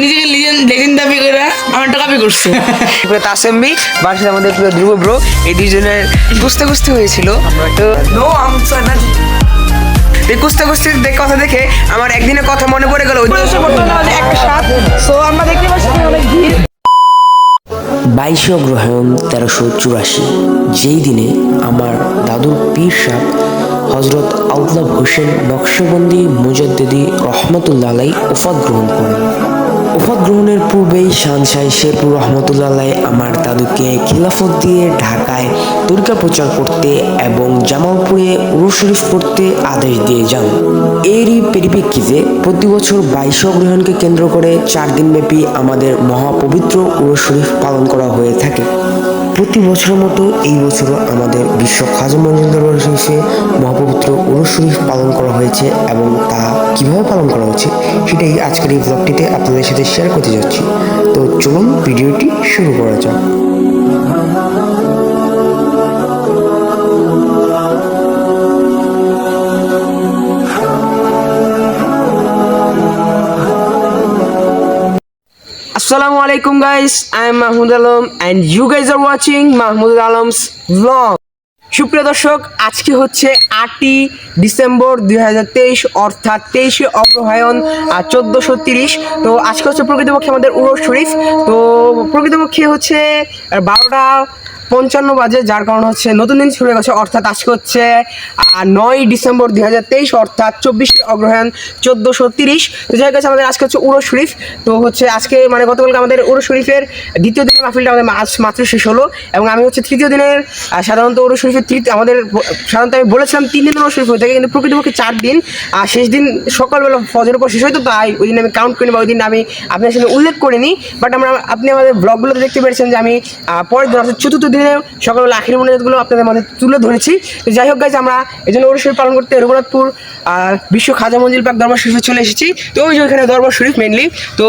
নিজেকে লিজেন্ড দাবি করে আমারটা কপি করছে। পুরো তাসেম্বি বার্ষিক আমাদের পুরো ধ্রুব ব্রো এই দুজনের কুস্তে কুস্তে হয়েছিল। তো নো আনসার না এই কুস্তে কুস্তি দেখে কথা দেখে আমার একদিনের কথা মনে পড়ে গেল। সো আমরা দেখতে পাচ্ছি অনেক ভিড়। বাইশে অগ্রহায়ণ তেরোশো চুরাশি যেই দিনে আমার দাদুর পীর সাহ হজরত আউতলাব হোসেন নকশবন্দি মুজদ্দেদি রহমতুল্লাহ আলাই ওফাত গ্রহণ করেন। ওফাত গ্রহণের পূর্বেই শানশাই শেরপুর রহমতুল্লাহ আমার দাদুকে খিলাফত দিয়ে ঢাকায় তরিকা প্রচার করতে এবং জামালপুরে উরু শরীফ পড়তে আদেশ দিয়ে যান। এরই পরিপ্রেক্ষিতে প্রতি বছর বাইশ গ্রহণকে কেন্দ্র করে চার দিনব্যাপী আমাদের মহাপবিত্র উরু শরীফ পালন করা হয়ে থাকে। প্রতি বছরের মতো এই বছরও আমাদের বিশ্ব খাজা মঞ্জিল দরবার শরীফে মহাপবিত্র উরুস শরীফ পালন করা হয়েছে এবং তা কীভাবে পালন করা হচ্ছে সেটাই আজকের এই ব্লগটিতে আপনাদের সাথে শেয়ার করতে যাচ্ছি। তো চলুন, ভিডিওটি শুরু করা যাক। আসসালামু আলাইকুম guys I am Mahmud Alam and you guys are watching Mahmud Alam's vlog সুপ্রিয় দর্শক, আজকে হচ্ছে আটই ডিসেম্বর দুই হাজার তেইশ, অর্থাৎ তেইশে অগ্রহায়ণ, আর চোদ্দোশো তিরিশ। তো আজকে হচ্ছে প্রকৃতপক্ষে আমাদের উরস শরীফ। তো প্রকৃতপক্ষে হচ্ছে, বারোটা পঞ্চান্ন বাজে, যার কারণ হচ্ছে নতুন দিন শুরু হয়ে গেছে, অর্থাৎ আজকে হচ্ছে নয় ডিসেম্বর দুই হাজার তেইশ, অর্থাৎ চব্বিশে অগ্রহায়ণ চোদ্দোশো তিরিশ। তো যাই কাছে আমাদের আজকে হচ্ছে উরস শরীফ। তো হচ্ছে আজকে মানে গতকালকে আমাদের উড়ো শরীফের দ্বিতীয় দিনের মাহফিলটা আমাদের আজ মাত্র শেষ হলো, এবং আমি হচ্ছে তৃতীয় দিনের সাধারণত উড়ো শরীফের তৃতীয়, আমাদের সাধারণত আমি বলেছিলাম তিন দিন উরস শরীফ হয়ে থাকে, কিন্তু প্রকৃতপক্ষে চার দিন, আর শেষ দিন সকালবেলা ফজরের পর শেষ হয়তো তাই ওই দিন আমি কাউন্ট করিনি বা ওই দিন আমি আপনার সাথে উল্লেখ করিনি বাট আমরা, আপনি আমাদের ব্লগগুলোতে দেখতে পেরেছেন যে আমি পরের দিন, অর্থাৎ চতুর্থ দিনে সকল আখির মনোজাতগুলো আপনাদের মাঝে তুলে ধরেছি। তো যাই হোক গাইজ আমরা এই জন্য উরস পালন করতে রঘুনাথপুর আর বিশ্ব খাজা মঞ্জিল পাক দরবার শরীফে চলে এসেছি। তো ওই যে ওইখানে দরবার শরীফ মেনলি তো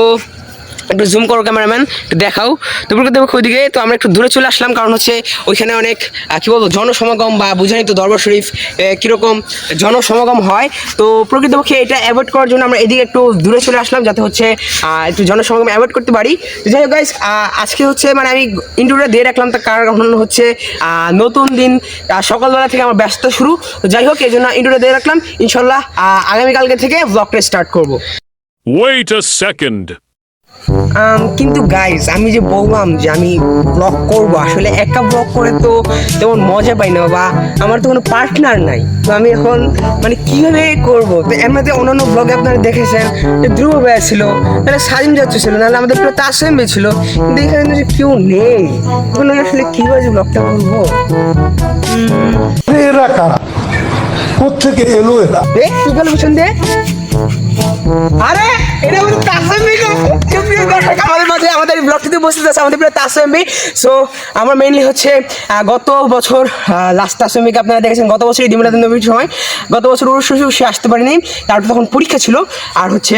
একটু জুম করো ক্যামেরাম্যান একটু দেখাও। তো প্রকৃতপক্ষে ওইদিকে তো আমরা একটু দূরে চলে আসলাম, কারণ হচ্ছে ওইখানে অনেক কি বলব, জনসমাগম বা বুঝানি তো দরবার শরীফ কীরকম জনসমাগম হয়। তো প্রকৃতপক্ষে এটা অ্যাভয়েড করার জন্য আমরা এদিকে একটু দূরে চলে আসলাম, যাতে হচ্ছে একটু জনসমাগম অ্যাভয়েড করতে পারি। তো যাই হোক গাইস আজকে হচ্ছে মানে আমি ইন্টারভিউটা দিয়ে রাখলাম, তার কারণ হচ্ছে নতুন দিন সকালবেলা থেকে আমার ব্যস্ত শুরু। যাই হোক, এই জন্য ইন্টারভিউটা দিয়ে রাখলাম। ইনশাল্লাহ আগামীকালকে থেকে ব্লগটা স্টার্ট করব। Wait a second. আম, কিন্তু গাইজ আমি যে বললাম যে আমি ব্লগ করব আসলে একা ব্লগ করে তো তেমন মজা পাই না বা আমার তো কোনো পার্টনার নাই। তো আমি এখন মানে কীভাবে করব? তো এমনিতে অন্যান্য ব্লগে আপনারা দেখেছেন যে ধ্রুব ভাইয়া ছিল তাহলে সাজিম যাচ্ছে ছিল নাহলে আমাদের পুরো তাসেম ভাই ছিল কিন্তু এখানে তো যে কেউ নেই। এখন আসলে কীভাবে ব্লগটা করব? এরা কারা? কোথেকে এলো এরা? কি গেল আরে এটা আমাদের তাসেম আমাদের মাঝে আমাদের সো আমার মেইনলি হচ্ছে গত বছর আপনারা দেখেছেন গত বছর সময় গত বছর আসতে পারেনি তারপর তখন পরীক্ষা ছিল আর হচ্ছে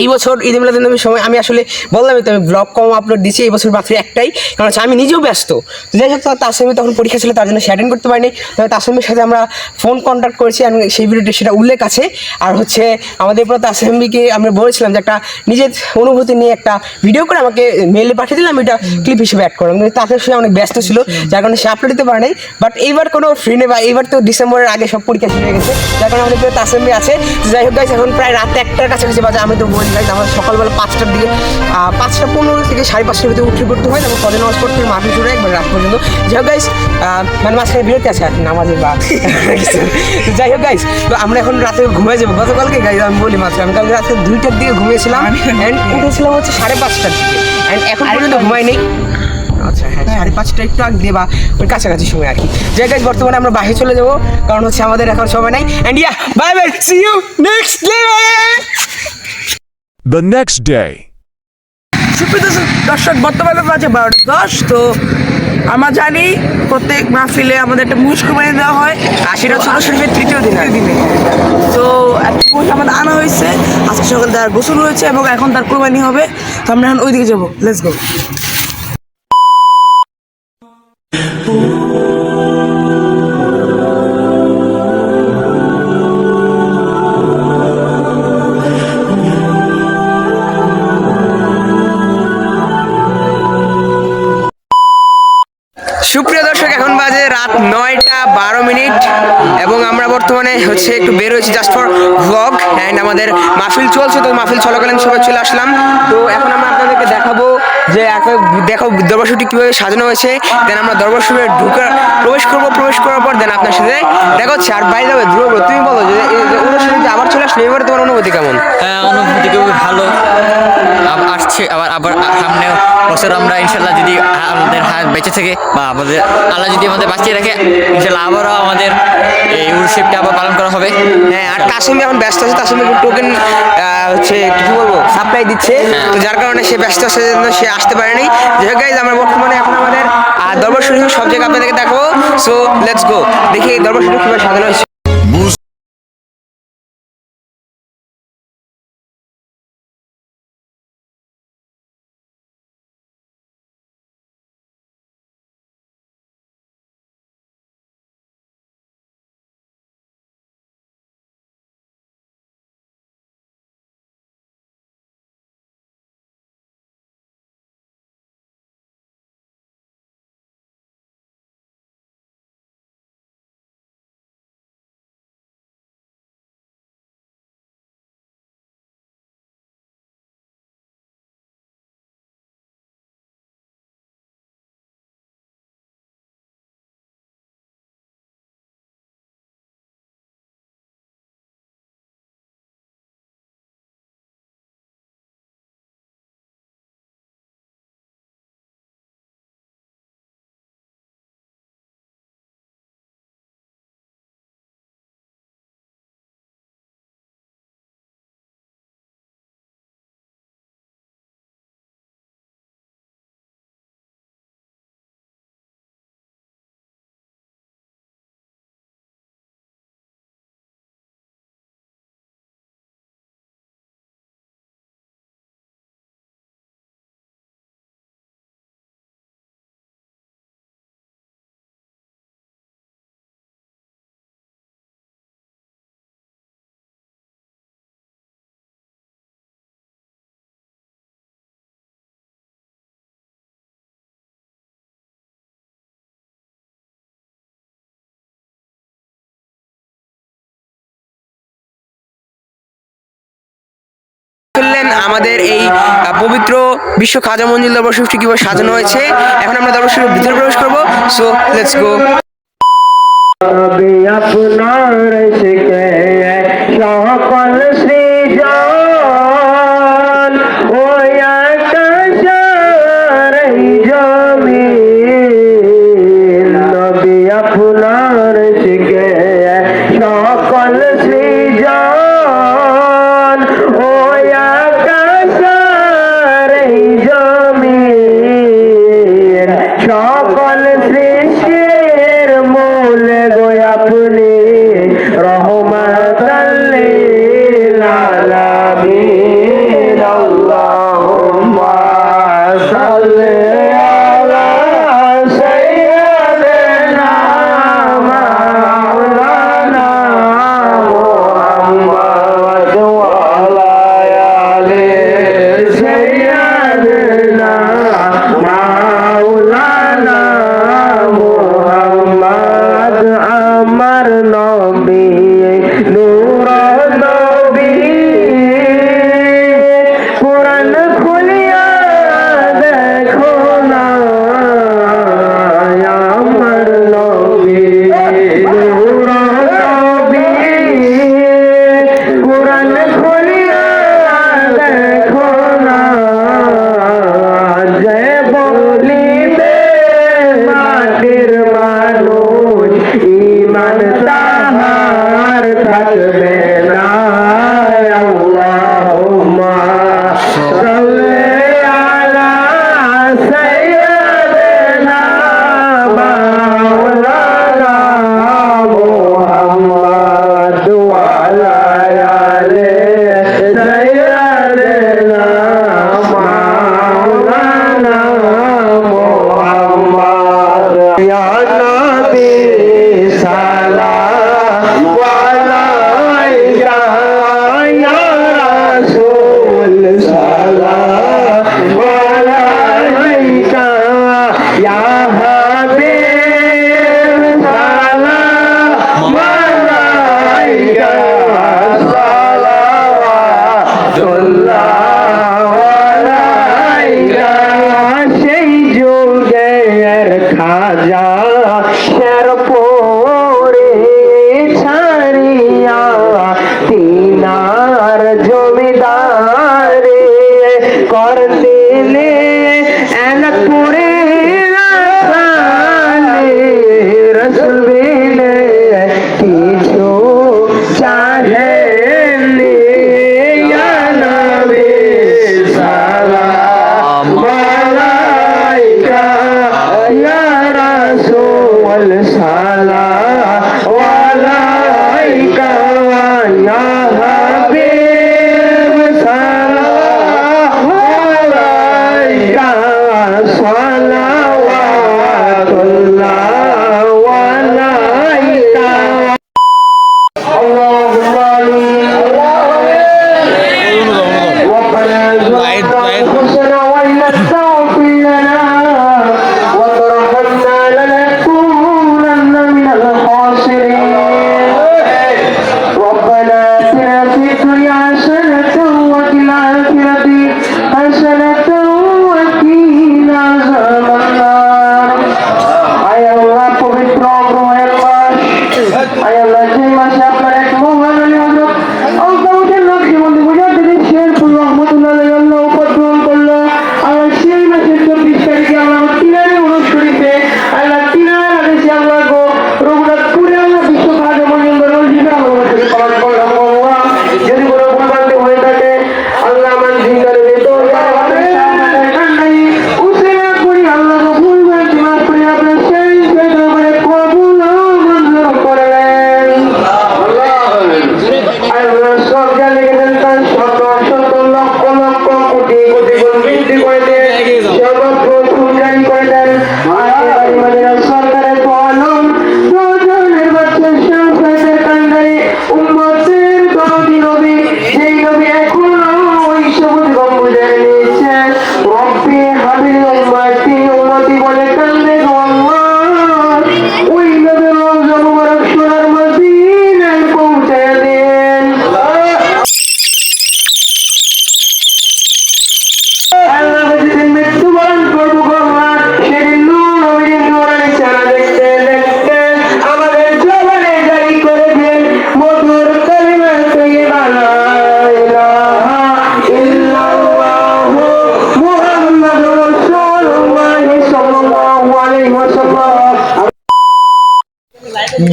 এই বছর ঈদ মিলাদ নবীর সময় আমি আসলে বললামই তো আমি ব্লগ কম আপলোড দিচ্ছি এই বছর মাত্র একটাই। কারণ হচ্ছে আমি নিজেও ব্যস্ত। তো যাই হোক তাসেমি তখন পরীক্ষা ছিল, তার জন্য সে অ্যাটেন্ড করতে পারিনি। তবে তাসেমির সাথে আমরা ফোন কন্ট্যাক্ট করেছি, আমি সেই ভিডিওতে সেটা উল্লেখ আছে। আর হচ্ছে আমাদের পুরো তাসেমিকে আমরা বলেছিলাম যে একটা নিজের অনুভূতি নিয়ে একটা ভিডিও করে আমাকে মেলে পাঠিয়ে দিলাম, এটা ক্লিপ হিসেবে অ্যাড করলাম কিন্তু তাতে সে অনেক ব্যস্ত ছিল, যার কারণে সে আপলোড দিতে পারে নাই। বাট এইবার কোনো ফ্রি নেই বা এইবার তো ডিসেম্বরের আগে সব পরীক্ষা শুরু হয়ে গেছে। যার কারণে আমাদের তাসেমি আছে। যাই হোক গাইজ এখন প্রায় রাত একটার কাছাকাছি বাজে, আমি তো বলি গাইজ আমার সকালবেলা পাঁচটার দিকে পাঁচটা পনেরো থেকে সাড়ে পাঁচটার ভিতরে উঠে পড়তে হয় তারপর কদিন নামাজ পড়তে মাঠে শুরু একবার রাত পর্যন্ত। যাই হোক গাইজ মানে মাঝখানে বিরতি আছে আর কি নামাজের বা যাই হোক গাইজ তো আমরা এখন রাতে ঘুমিয়ে যাব। গতকালকে গাইজ আমি বলি মাত্র আমি কালকে রাতে দুইটার দিকে ঘুমিয়েছিলাম অ্যান্ড উঠেছিলাম হচ্ছে সাড়ে পাঁচটার দিকে অ্যান্ড এখন পর্যন্ত ঘুমাই নেই। আচ্ছা হ্যাঁ সাড়ে পাঁচটা একটু আগে দিয়ে বা ওই কাছাকাছি সময় আর কি। যাই গাইজ বর্তমানে আমরা বাইরে চলে যাব কারণ হচ্ছে আমাদের এখন সময় নাই। And yeah bye bye see you next The next day. সুপ্রিয় দর্শক- বর্তমানে বাজে বারোটা দশ, তো আমরা জানি প্রত্যেক মাহফিলে আমাদের একটা মুহুষ কুরবানি দেওয়া হয়। আশিটা ছোট শরীফের তৃতীয় দিন। দিনে তো একটা মুহুষ আমাদের আনা হয়েছে। আজকে সকালে তার গোসল হয়েছে এবং এখন তার কোরবানি হবে। তো আমরা এখন ওইদিকে যাব। লেটস গো বর্তমানে হচ্ছে একটু বের হয়েছি জাস্ট ফর ব্লগ অ্যান্ড আমাদের মাহফিল চলছে, তো মাহফিল চলাকালীন সবাই চলে আসলাম। তো এখন আমরা আপনাদেরকে দেখাবো যে দেখো দরবারশুটি কীভাবে সাজানো হয়েছে দেন আমরা দরবারশুটে ঢুকার প্রবেশ করব প্রবেশ করার পর দেন আপনার সাথে দেখা হচ্ছে। আর বাইরে যাবে ধ্রুব তুমি বলো যে আবার চলে আসলে এবারে তোমার অনুভূতি কেমন? হ্যাঁ অনুভূতি খুবই ভালো। আসছে আবার আবার সামনে বছর আমরা ইনশাল্লাহ যদি আমাদের হাত বেঁচে থাকে বা আমাদের আল্লাহ যদি আমাদের বাঁচিয়ে রাখে ইনশাল্লাহ আবারও আমাদের এই উৎসবটা আবার পালন করা হবে। হ্যাঁ আর তাসমি এখন ব্যস্ত আছে তাসমি টোকেন হচ্ছে কি বলব সাপ্লাই দিচ্ছে। তো যার কারণে সে ব্যস্ত আছে সে আসতে পারেনি। যাই guys, আমরা বর্তমানে এখন আমাদের আহ, দরবার শরীফ সব জায়গায় আপনাদেরকে দেখো সো লেটস গো দেখি দরবার শরীফ কীভাবে সাজানো হয়েছে। আমাদের এই পবিত্র বিশ্ব খাজা মঞ্জিল দরবার শরীফটি কীভাবে সাজানো হয়েছে, এখন আমরা দরবার ভিতরে প্রবেশ করব। সো লেটস গো সকল সৃজন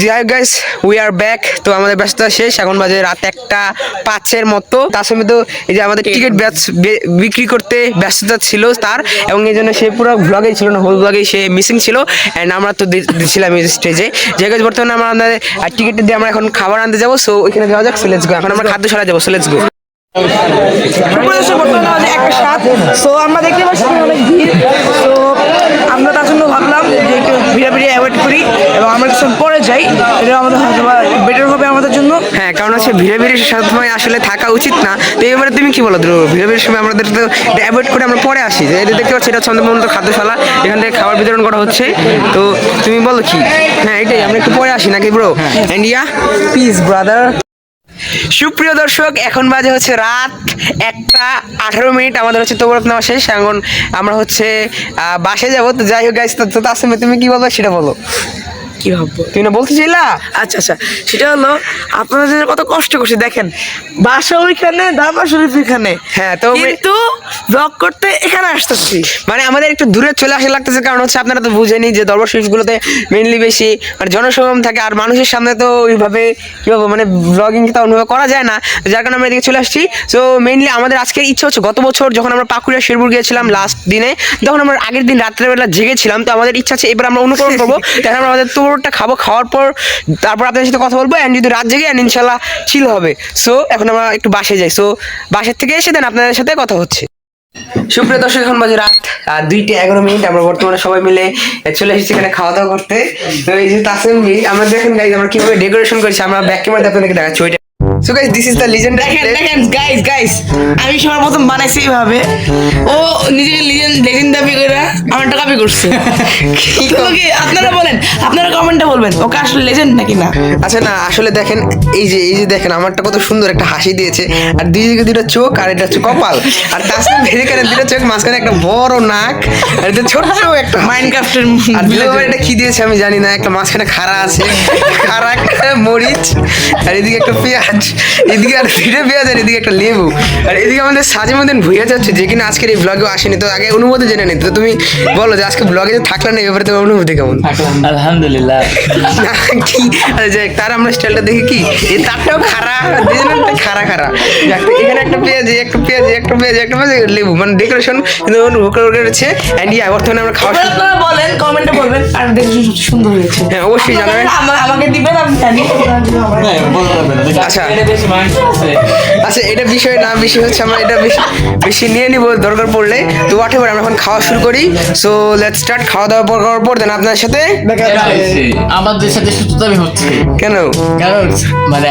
যাই গাইস উই আর ব্যাক তো আমাদের ব্যস্ততা শেষ এখন বাজে রাত একটা পাঁচের মতো। তার সঙ্গে তো এই যে আমাদের টিকিট বিক্রি করতে ব্যস্ততা ছিল তার এবং এই জন্য সে পুরো ব্লগেই ছিল না হোল ব্লগেই সে মিসিং ছিল। অ্যান্ড আমরা তো দি- দিচ্ছিলাম এই স্টেজে যে গাইস বর্তমানে আমরা আমাদের টিকিট দিয়ে আমরা এখন খাবার আনতে যাব সো ওইখানে যাওয়া যাক সো লেটস গো এখন আমরা খাদ্যশালা যাব সো লেটস গো একটা সাত। সো আমরা দেখতে পাচ্ছি অনেক ভিড় আমরা তার জন্য ভাবলাম যে একটু ভিড়াভিড়ি অ্যাভয়েড করি এবং আমরা কিছু পরে যাই এটা আমাদের হয়তো বেটার হবে আমাদের জন্য হ্যাঁ কারণ হচ্ছে ভিড়ে ভিড়ে সময় আসলে থাকা উচিত না। তো এবারে তুমি কি বলো ধ্রুব? ভিড়ে ভিড়ের সময় আমাদের তো অ্যাভয়েড করে আমরা পরে আসি। এটা দেখতে পাচ্ছি এটা চন্দ্রমন্ত্র খাদ্যশালা। এখান থেকে খাবার বিতরণ করা হচ্ছে। তো তুমি বলো কি? হ্যাঁ এটাই, আমরা একটু পরে আসি নাকি ব্রো ইন্ডিয়া প্লিজ ব্রাদার সুপ্রিয় দর্শক, এখন বাজে হচ্ছে রাত একটা আঠারো মিনিট। আমাদের হচ্ছে তোবরত নেওয়া শেষ। এখন আমরা হচ্ছে বাসে যাব। তো যাই হোক গাইস তো তুমি কি বলব সেটা বলো। কি ভাববো? তুমি না বলতে চাইলা? আচ্ছা আচ্ছা সেটা হলো আপনারা যে কত কষ্ট করছে দেখেন। বাসা ওইখানে দাবা শরীফ এখানে হ্যাঁ, তো কিন্তু ব্লগ করতে এখানে আসতেছি। মানে আমাদের একটু দূরে চলে আসা লাগতেছে কারণ হচ্ছে আপনারা তো বুঝেনি যে দরবার শরীফগুলোতে মেনলি বেশি মানে জনসমাগম থাকে আর মানুষের সামনে তো ওইভাবে কি বলব মানে ব্লগিং তা অনুভব করা যায় না। যার কারণে আমরা এদিকে চলে আসছি। তো মেনলি আমাদের আজকের ইচ্ছা হচ্ছে গত বছর যখন আমরা পাকুড়িয়া শেরপুর গিয়েছিলাম লাস্ট দিনে তখন আমরা আগের দিন রাত্রেবেলা জেগেছিলাম তো আমাদের ইচ্ছা আছে এবার আমরা অনুকরণ করব। তখন আমরা আমাদের তোরটা খাব, খাওয়ার পর তারপর আপনাদের সাথে কথা বলব অ্যান্ড যদি রাত জেগে অ্যান্ড ইনশাল্লাহ চিল হবে। সো এখন আমরা একটু বাসে যাই। সো বাসের থেকে এসে দেন আপনাদের সাথে কথা হচ্ছে। সুপ্রিয় দর্শক, এখন বাজে রাত দুইটা এগারো মিনিট। আমরা বর্তমানে সবাই মিলে চলে এসেছি এখানে খাওয়া দাওয়া করতে। তো এই যে তাসিম আমরা দেখেন গাইজ আমরা কীভাবে ডেকোরেশন করেছি, আমরা ব্যাক ক্যামেরা আপনাদেরকে দেখাচ্ছি। ওইটা so guys this is the legend দেখেন দেখেন গাইস গাইস আমি সবার প্রথম বানাইছি এইভাবে। ও নিজেকে লিজেন্ড লেজেন্ড দাবি করে আমারটা কপি করছে। কি আপনারা বলেন আপনারা কমেন্টে বলবেন ওকে আসলে লেজেন্ড নাকি না? আচ্ছা না আসলে দেখেন এই যে এই যে দেখেন আমারটা কত সুন্দর একটা হাসি দিয়েছে। আর দুই দিকে দুটো চোখ আর এটা হচ্ছে কপাল। আর তাসিম ভেরি করে দুটো চোখ মাঝখানে একটা বড় নাক আর এটা ছোট্ট একটা মাইনক্রাফটের আর দুই এটা কি দিয়েছে আমি জানি না একটা মাঝখানে খাড়া আছে খাড়া একটা মরিচ আর এদিকে একটা পেঁয়াজ। এদিকে আর দুটো পেঁয়াজ আর এদিকে একটা লেবু। আর এদিকে আমাদের সাজে মধ্যে ভুইয়া যাচ্ছে যে কিনা আজকের এই ব্লগেও আসেনি তো আগে অনুভূতি জেনে নিত তো তুমি বলো যে আজকে ব্লগে যে থাকলে না এই ব্যাপারে তোমার অনুভূতি কেমন? আলহামদুলিল্লাহ। কি আরে তার আমরা স্টাইলটা দেখি কি? এই তারটাও খারা দুজনের খারা খারা এখানে একটা পেঁয়াজ একটা পেঁয়াজ একটা পেঁয়াজ একটা পেঁয়াজ লেবু মানে ডেকোরেশন কিন্তু এন্ড ইয়া বর্তমানে আমরা খাওয়া আপনারা বলেন কমেন্টে বলবেন আর দেখে সুন্দর হয়েছে। হ্যাঁ অবশ্যই জানাবেন। আমাকে দিবেন আমি জানি। আচ্ছা। আচ্ছা এটা বিষয় না বিষয় হচ্ছে আমরা এটা বেশি বেশি নিয়ে নিব দরকার পড়লে। তো হোয়াট এভার আমরা এখন খাওয়া শুরু করি। সো লেটস স্টার্ট খাওয়া দাওয়া পর করার পর দেন আপনার সাথে আমাদের সাথে সুতরাং হচ্ছে। কেন? কারণ মানে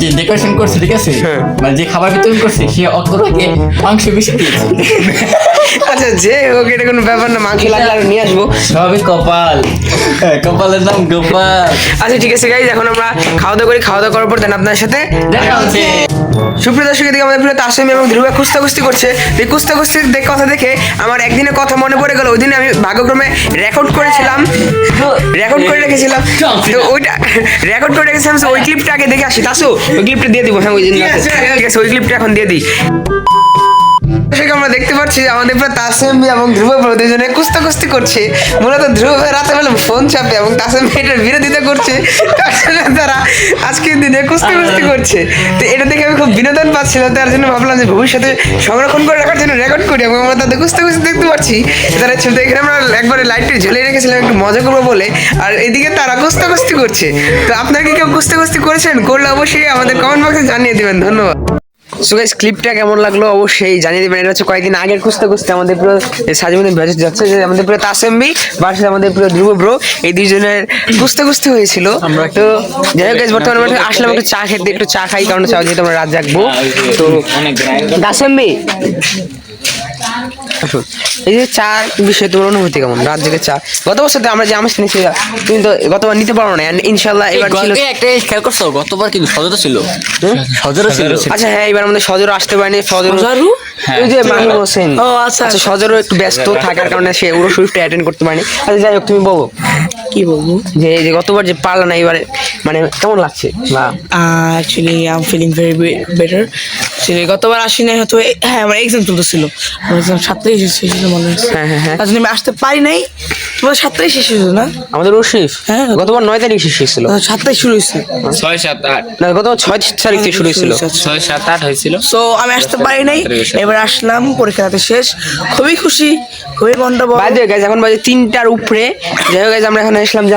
যে ডেকোরেশন করছে ঠিক আছে? হ্যাঁ। মানে যে খাবার বিতরণ করছে সে অগ্রকে মাংস বেশি দিয়েছে আচ্ছা যে হোক এটা কোনো ব্যাপার না মাংস লাগলে আরও নিয়ে আসব। সবই কপাল। কপালের নাম গোপাল। আচ্ছা ঠিক আছে গাইজ এখন আমরা খাওয়া দাওয়া করি খাওয়া দাওয়া করার পর দেন আপনার সাথে দেখা হচ্ছে। সুপ্রিয় দর্শক এদিকে আমাদের প্রিয় তাসমি এবং ধ্রুবা কুস্তা কুস্তি করছে। এই কুস্তা কুস্তি দেখ- কথা দেখে আমার একদিনের কথা মনে পড়ে গেল ওই দিন আমি ভাগ্যক্রমে রেকর্ড করেছিলাম। রেকর্ড করে রেখেছিলাম। তো ওইটা রেকর্ড করে রেখেছিলাম ওই ক্লিপটা আগে দেখে আসি। তাসু ওই ক্লিপটা দিয়ে দিব হ্যাঁ ওই দিন ঠিক আছে। ওই ক্লিপটা এখন দিয়ে দিই। দর্শক, আমরা দেখতে পাচ্ছি আমাদের প্রায় তাসেম এবং ধ্রুব দুজনে কুস্তা কুস্তি করছে। মূলত ধ্রুব ভাই রাতে বেলা ফোন চাপে এবং তাসেম এটার বিরোধিতা করছে। তার তারা আজকের দিনে কুস্তি কুস্তি করছে। তো এটা দেখে আমি খুব বিনোদন পাচ্ছিলাম তার জন্য ভাবলাম যে ভবিষ্যতে সংরক্ষণ করে রাখার জন্য রেকর্ড করি এবং আমরা তাদের কুস্তি কুস্তি দেখতে পাচ্ছি। তারা ছিল এখানে আমরা একবারে লাইটটি ঝুলিয়ে রেখেছিলাম একটু মজা করব বলে। আর এদিকে তারা কুস্তা কুস্তি করছে। তো আপনারা কি কেউ কুস্তি কুস্তি করেছেন? করলে অবশ্যই আমাদের কমেন্ট বক্সে জানিয়ে দিবেন। ধন্যবাদ। সো গাইস ক্লিপটা কেমন লাগল? অবশ্যই জানিয়ে দিবেন। এটা হচ্ছে কয়েকদিন আগের খুঁজতে খুঁজতে আমাদের পুরো সাজি ভেজে যাচ্ছে যে আমাদের পুরো তাসেমবি ভার্সেস আমাদের পুরো ধ্রুব ব্রো এই দুইজনের খুঁজতে খুঁজতে হয়েছিল। আমরা তো যাই হোক গাইস বর্তমানে আমরা আসলাম একটু চা খেতে একটু চা খাই কারণ চা যেহেতু আমরা রাত জাগবো। তো তাসেমবি। এই যে চা বিষয়ে তোমার অনুভূতি কেমন? রাত জেগে চা গত বছর তো আমরা যে আমি নিয়েছি তুমি তো গতবার নিতে পারো না ইনশাল্লাহ এবার ছিল একটা খেয়াল করছ? গতবার কিন্তু সজরও ছিল। সজরও ছিল। আচ্ছা হ্যাঁ এবার আমাদের সজর আসতে পারেনি সজরু? ওই যে মাহিম হোসেন। ও, আচ্ছা, আচ্ছা সজরও একটু ব্যস্ত থাকার কারণে সে ওর সুইফটে অ্যাটেন্ড করতে পারেনি। আচ্ছা যাই হোক তুমি বলো। কি বলব? যে এই যে গতবার যে পারলা না এবারে মানে কেমন লাগছে? বা actually I am feeling very better actually গতবার আসি নাই হয়তো হ্যাঁ আমার এক্সাম চলতেছিল। আমার এক্সাম সাতটাই শেষ হয়েছিল মনে হ্যাঁ, হ্যাঁ, হ্যাঁ। আমি আসতে পারি নাই। তোমার সাতটাই শেষ হয়েছিল না? আমাদের রশিফ হ্যাঁ। গতবার নয় তারিখ শেষ হয়েছিল। সাতটাই শুরু হয়েছে। ছয় সাত আট। না গতবার ছয় তারিখ থেকে শুরু হয়েছিল। ছয় সাত আট। হয়েছিল। সো আমি আসতে পারি নাই। এবার আসলাম পরীক্ষাতে শেষ। খুবই খুশি, খুবই মনটা। বাজে এখন বাজে তিনটার উপরে। যাই হোক আমরা এখন আসলাম যে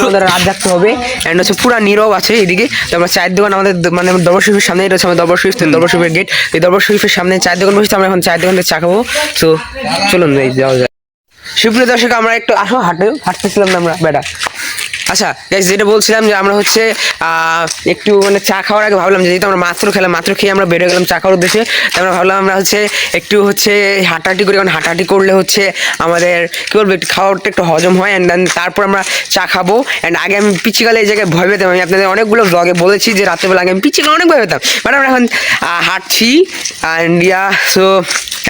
আমাদের রাত জাগতে হবে। এন্ড হচ্ছে পুরা নীরব আছে এদিকে। তো আমরা চায়ের দোকান আমাদের মানে দরবার শরীফের সামনে এটা হচ্ছে আমাদের দরবার শরীফ, দরবার শরীফের গেট এই দরবার শরীফের সামনে চায়ের দোকান বসে আমরা এখন চায়ের দোকান থেকে চা খাব। তো চলুন যাওয়া যায় সুপ্রিয় দর্শক, আমরা একটু আসো, হাঁটে, হাঁটতেছিলাম না আমরা বেটা আচ্ছা guys, যেটা বলছিলাম যে আমরা হচ্ছে একটু মানে চা খাওয়ার আগে ভাবলাম যেহেতু আমরা মাত্র খেলাম মাত্র খেয়ে আমরা বেরো গেলাম চা খাওয়ার উদ্দেশ্যে আমরা ভাবলাম আমরা হচ্ছে একটু হচ্ছে হাঁটাহাঁটি করি কারণ হাঁটাহাঁটি করলে হচ্ছে আমাদের কী বলব একটু খাওয়াটা একটু হজম হয় অ্যান্ড দেন তারপর আমরা চা খাব অ্যান্ড আগে আমি পিচিকালে এই জায়গায় ভয় পেতাম আমি আপনাদের অনেকগুলো ব্লগে বলেছি যে রাত্রেবেলা আগে আমি পিচিকালে অনেক ভয় পেতাম বাট আমরা এখন হাঁটছি অ্যান্ড ইয়া সো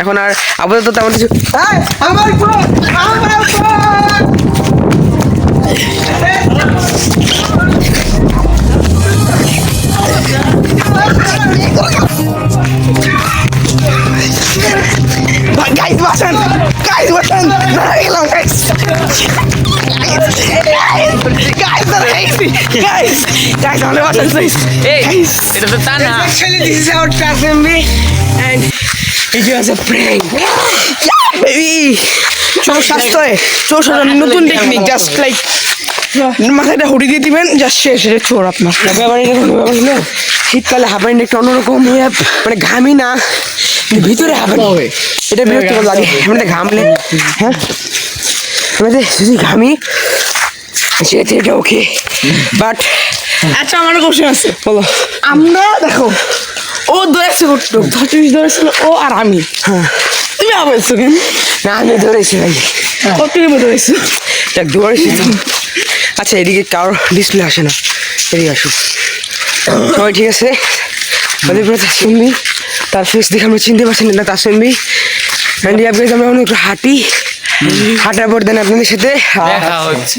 এখন আর আপাতত তেমন কিছু আমার phone! আমার phone! গাইজ বাসেন গাইজ বাসেন দাঁড়া গেলাম গাইজ গাইজ দাঁড়া গেছি গাইজ গাইজ আমাদের বাসেন প্লিজ গাইজ এটা তো তা না Actually, this is our class MB, and it was a prank. Yeah, baby. চোর সাশ্রয় চোর সাজার নতুন টেকনিক জাস্ট লাইক মাথাটা হুড়ি দিয়ে দিবেন জাস্ট শেষ এটা চোর আপনার। ব্যাপার ব্যাপার হলো শীতকালে হাফাইন্ড একটু অন্যরকম ইয়ে, মানে ঘামি না ভিতরে হাফাইন্ড হবে। এটা বিরক্তিকর লাগে মানে ঘামলে। হ্যাঁ? মানে যদি ঘামি সেটা এটা ওকে। বাট আচ্ছা আমার কোশ্চেন আছে। বলো। আমরা দেখো ও দৌড়াচ্ছে করতো ধরছিস দৌড়াচ্ছিল ও আর আমি। তুমি আবার কেন? না আমি ধরেছি ভাই। ও তুমি দেখ দৌড়েছি আচ্ছা এদিকে কারোর ডিসপ্লে আসে না। এদিকে আসুক সবাই ঠিক আছে? আমাদের পুরো তাসম্বি তার ফেস দেখে আমরা চিনতে পারছি না তাসম্বি। অ্যান্ড গাইজ আমরা অনেক হাঁটি। হাঁটার পর দেন আপনাদের সাথে। দেখা হচ্ছে।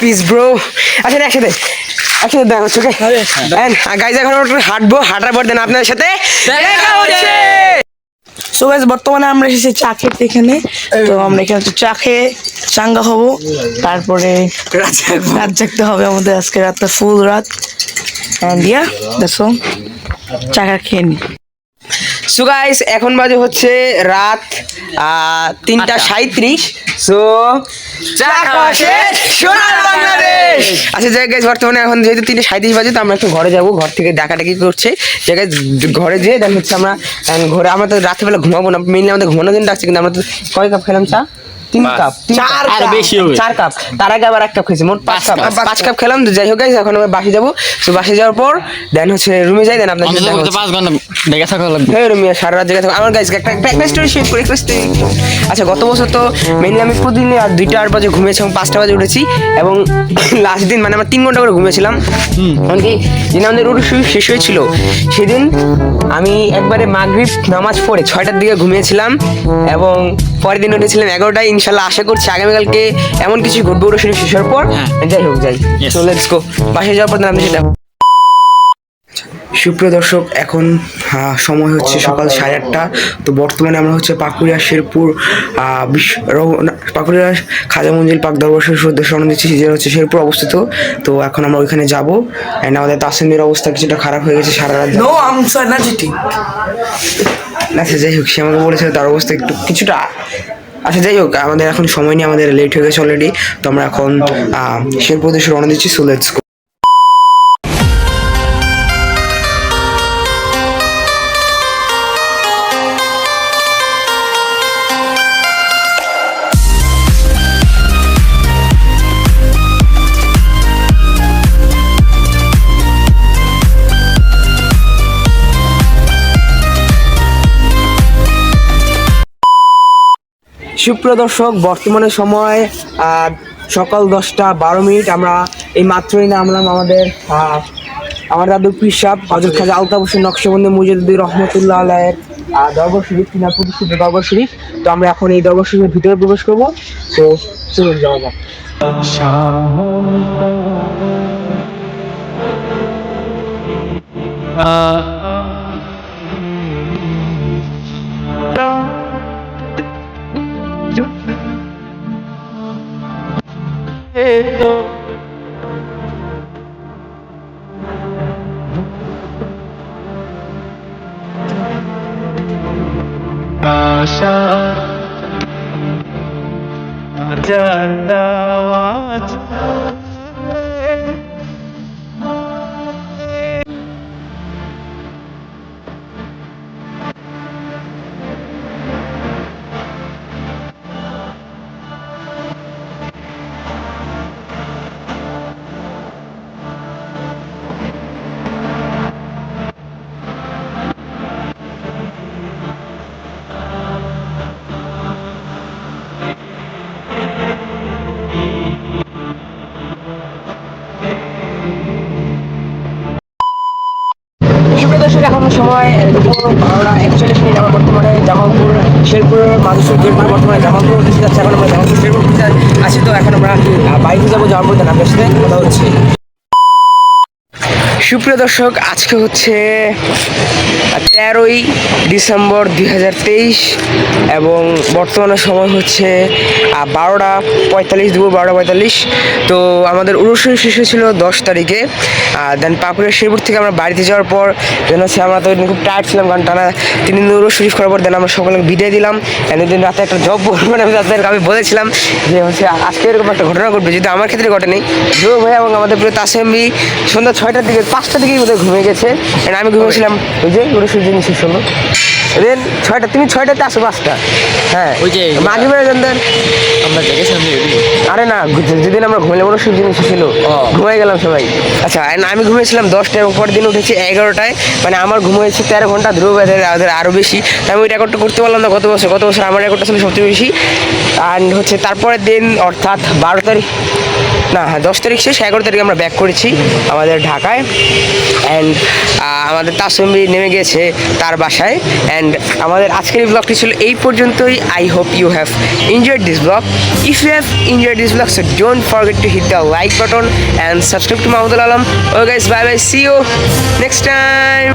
পিস ব্রো আচ্ছা না, একসাথে একসাথে দেখা হচ্ছে ওকে গাইজ এখন আমরা একটু হাঁটবো। হাঁটার পর দেন আপনাদের সাথে। দেখা হচ্ছে। সো গাইস বর্তমানে আমরা এসেছি চা খেতে এখানে। তো আমরা এখানে চা খেয়ে চাঙ্গা হব। তারপরে রাত জাগতে হবে আমাদের আজকে রাতটা ফুল রাত। দিয়া দেখো চা খা খেয়ে নি। সো গাইস এখন বাজে হচ্ছে রাত তিনটা সাঁত্রিশ সো আচ্ছা যাই গাইস বর্তমানে এখন যেহেতু তিনটে সাঁত্রিশ বাজে তো আমরা একটু ঘরে যাব ঘর থেকে ডাকাডাকি করছে। জায়গায় ঘরে যেয়ে দেন হচ্ছে আমরা ঘরে আমরা তো রাত্রিবেলা ঘুমাবো না মেনলি আমাদের ঘুমানোর জন্য ডাকছে কিন্তু আমরা তো কয় কাপ খেলাম চা? তিন কাপ চার আরও বেশি হবে। চার কাপ। তার আগে আবার এক কাপ খেয়েছি মোট পাঁচ কাপ। পাঁচ কাপ খেলাম তো যাই হোক গাইস এখন আমরা বাসে যাব। তো বাসে যাওয়ার পর দেন হচ্ছে রুমে যাই দেন আপনার সাথে। পাঁচ ঘণ্টা লেগে থাকা লাগবে। হ্যাঁ রুমিয়া সারা রাত জেগে থাকো। আমার গাইজ একটা একটা- স্টোরি শেয়ার করি একটা। আচ্ছা গত বছর তো মেনলি আমি প্রতিদিন আর দুইটা আট বাজে ঘুমিয়েছি এবং পাঁচটা বাজে উঠেছি। এবং লাস্ট দিন মানে আমরা তিন ঘণ্টা করে ঘুমিয়েছিলাম। এমনকি যেদিন আমাদের রুটি শেষ হয়েছিল সেদিন আমি একবারে মাগরিব নামাজ পড়ে ছয়টার দিকে ঘুমিয়েছিলাম এবং পরের দিন উঠেছিলাম এগারোটায় ইনশাল্লাহ আশা করছি আগামীকালকে এমন কিছু ঘটবে ওটা শেষ হওয়ার পর যাই হোক যাই। চলে বাসায় লেটস গো বাসে যাওয়ার পর আমি সেটা সুপ্রিয় দর্শক এখন সময় হচ্ছে সকাল সাড়ে আটটা। তো বর্তমানে আমরা হচ্ছে পাকুড়িয়া শেরপুর পাকুড়িয়া খাজা মঞ্জিল পাক দরবার রওনা দিচ্ছি যেটা হচ্ছে শেরপুর অবস্থিত। তো এখন আমরা ওইখানে যাব। অ্যান্ড আমাদের তাসিমের অবস্থা কিছুটা খারাপ হয়ে গেছে সারা রাত। নো সো আচ্ছা যাই হোক সে আমাকে বলেছে তার অবস্থা একটু কিছুটা আচ্ছা যাই হোক আমাদের এখন সময় নিয়ে আমাদের লেট হয়ে গেছে অলরেডি তো আমরা এখন শেরপুর উদ্দেশ্যে রওনা দিচ্ছি সো লেটস সুপ্রিয় দর্শক বর্তমানে সময় সকাল দশটা বারো মিনিট আমরা এই মাত্রই নামলাম আমাদের আমার দাদু পিসাব হজরত খাজা আলতাফ হোসেন নকশবন্দি মুজিদুদ্দিন রহমতুল্লাহ আলাহের আহ, দরবার শরীফ কিনা প্রতিষ্ঠিত দরবার শরীফ তো আমরা এখন এই দরবার শরীফের ভিতরে প্রবেশ করব তো চলুন যাওয়া যাক সুপ্রিয় একচল্লিশ মিনিট আমরা বর্তমানে জামালপুর শেরপুরের মানুষের শেরপুর বর্তমানে জামালপুর উঠেছি যাচ্ছে, এখন আমরা জামালপুর শেরপুর উঠে আসি তো এখন আমরা বাইকে যাব জামালপুরতে নামে সাথে কথা হচ্ছে। সুপ্রিয় দর্শক, আজকে হচ্ছে তেরোই ডিসেম্বর দুই হাজার তেইশ এবং বর্তমানে সময় হচ্ছে বারোটা পঁয়তাল্লিশ, দুপুর বারোটা পঁয়তাল্লিশ। তো আমাদের অনুষ্ঠান শেষ হয়েছিল দশ তারিখে। দেন পাকুড়ের শেরপুর থেকে আমরা বাড়িতে যাওয়ার পর দেন হচ্ছে আমরা তো খুব টায়ার্ড ছিলাম, কারণ টানা তিন দিন উরুষ শরীফ করার পর দেন আমরা সকলে বিদায় দিলাম। দিন রাতে একটা জব মানে আমি তাদেরকে আমি বলেছিলাম যে হচ্ছে আজকে এরকম একটা ঘটনা ঘটবে যদি আমার ক্ষেত্রে ঘটেনি। জো ভাই এবং আমাদের প্রিয় তাসেমবি সন্ধ্যা ছয়টার দিকে পাঁচটার দিকেই বোধহয় ঘুমিয়ে গেছে। and আমি ঘুমিয়েছিলাম ওই যে শরীফ জিনিস শেষ হলো দেন ছয়টা তুমি ছয়টাতে আসো পাঁচটা। হ্যাঁ ওই যে- মাঝে বেড়ে যান দেন। আমরা যে ওইদিকে। আরে না যেদিন আমরা ঘুমাইলাম ওরা সব জিনিস ছিল। ঘুমাই গেলাম সবাই। আচ্ছা আমি ঘুমিয়েছিলাম দশটায় এবং পরের দিন উঠেছি এগারোটায়। মানে আমার ঘুম হয়েছে তেরো ঘণ্টা ধ্রুব ওদের আরও বেশি। আমি ওই রেকর্ডটা করতে পারলাম না গত বছর। গত বছর আমার রেকর্ডটা ছিল সবচেয়ে বেশি। আর হচ্ছে তারপরের দিন অর্থাৎ বারো তারিখ না হ্যাঁ দশ তারিখ শেষ, এগারো তারিখ আমরা ব্যাক করেছি আমাদের ঢাকায়। অ্যান্ড আমাদের তাসম্বি নেমে গেছে তার বাসায়। অ্যান্ড আমাদের আজকের এই ব্লগটি ছিল এই পর্যন্তই। I hope you have enjoyed this vlog if you have enjoyed this vlog so don't forget to hit the like button and subscribe to Mahmudul Alam O guys bye bye see you next time